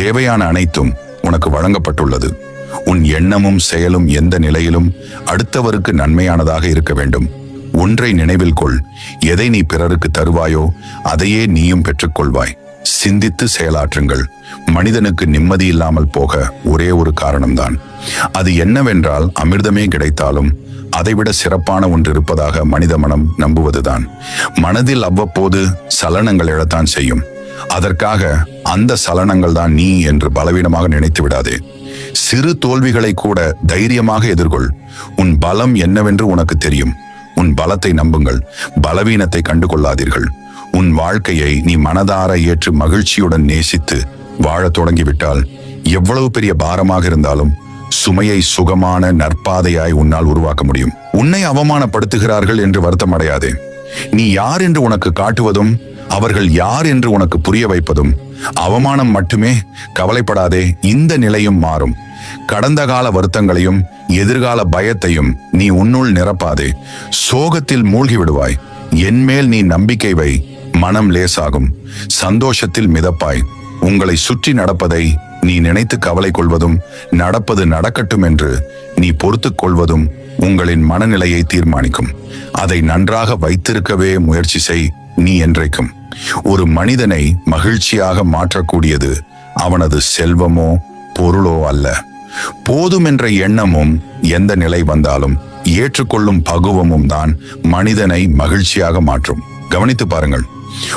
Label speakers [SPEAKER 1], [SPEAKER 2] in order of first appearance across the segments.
[SPEAKER 1] தேவையான அனைத்தும் உனக்கு வழங்கப்பட்டுள்ளது. உன் எண்ணமும் செயலும் எந்த நிலையிலும் அடுத்தவருக்கு நன்மையானதாக இருக்க வேண்டும். ஒன்றை நினைவில் கொள் எதை நீ பிறருக்கு தருவாயோ அதையே நீயும் பெற்றுக்கொள்வாய். சிந்தித்து செயலாற்றுங்கள். மனிதனுக்கு நிம்மதி இல்லாமல் போக ஒரே ஒரு காரணம்தான். அது என்னவென்றால் அமிர்தமே கிடைத்தாலும் அதைவிட சிறப்பான ஒன்று இருப்பதாக மனித மனம் நம்புவதுதான். மனதில் அவ்வப்போது சலனங்கள் எழத்தான் செய்யும். அதற்காக அந்த சலனங்கள் தான் நீ என்று பலவீனமாக நினைத்து விடாதே. சிறு தோல்விகளை கூட தைரியமாக எதிர்கொள். உன் பலம் என்னவென்று உனக்கு தெரியும். உன் பலத்தை நம்புங்கள். பலவீனத்தை கண்டு கொள்ளாதீர்கள் உன் வாழ்க்கையை நீ மனதார ஏற்று மகிழ்ச்சியுடன் நேசித்து வாழத் தொடங்கிவிட்டால் எவ்வளவு பெரிய பாரமாக இருந்தாலும் சுமையை சுகமான நற்பாதையாய் உன்னால் உருவாக்க முடியும். உன்னை அவமானப்படுத்துகிறார்கள் என்று வருத்தம் அடையாதே நீ யார் என்று உனக்கு காட்டுவதும் அவர்கள் யார் என்று உனக்கு புரிய வைப்பதும் அவமானம் மட்டுமே கவலைப்படாதே இந்த நிலையும் மாறும். கடந்த கால வருத்தங்களையும் எதிர்கால பயத்தையும் நீ உன்னுள் நிரப்பாதே. சோகத்தில் மூழ்கி விடுவாய். என்மேல் நீ நம்பிக்கை வை. மனம் லேசாகும். சந்தோஷத்தில் மிதப்பாய். உங்களை சுற்றி நடப்பதை நீ நினைத்து கவலை கொள்வதும் நடப்பது நடக்கட்டும் என்று நீ பொறுத்துக் கொள்வதும் உங்களின் மனநிலையை தீர்மானிக்கும். அதை நன்றாக வைத்திருக்கவே முயற்சி செய் நீ என்றைக்கும். ஒரு மனிதனை மகிழ்ச்சியாக மாற்றக்கூடியது அவனது செல்வமோ பொருளோ அல்ல. போதும் என்ற எண்ணமும் எந்த நிலை வந்தாலும் ஏற்றுக்கொள்ளும் பகுவமும் தான் மனிதனை மகிழ்ச்சியாக மாற்றும். கவனித்து பாருங்கள்.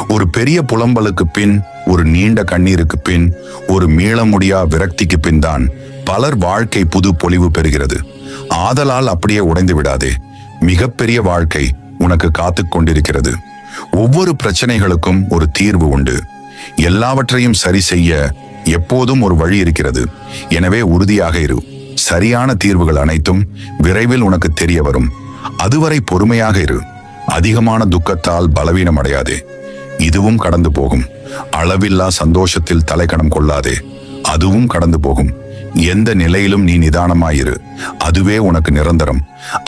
[SPEAKER 1] ஒரு பெரிய புலம்பலுக்கு பின் ஒரு நீண்ட கண்ணீருக்கு பின் ஒரு மீள முடியா விரக்திக்கு பின் தான் பலர் வாழ்க்கை புது பொலிவு பெறுகிறது. ஆதலால் அப்படியே உடைந்து விடாதே. மிகப்பெரிய வாழ்க்கை உனக்கு காத்து கொண்டிருக்கிறது. ஒவ்வொரு பிரச்சனைகளுக்கும் ஒரு தீர்வு உண்டு. எல்லாவற்றையும் சரி செய்ய எப்போதும் ஒரு வழி இருக்கிறது. எனவே உறுதியாக இரு. சரியான தீர்வுகள் அனைத்தும் விரைவில் உனக்கு தெரிய வரும். அதுவரை பொறுமையாக இரு. அதிகமான துக்கத்தால் பலவீனம் அடையாதே. இதுவும் கடந்து போகும். அளவில்லா சந்தோஷத்தில் தலைக்கணம் கொள்ளாதே. அதுவும் கடந்து போகும். எந்த நிலையிலும் நீ நிதானமாயிரு. அதுவே உனக்கு நிரந்தரம்.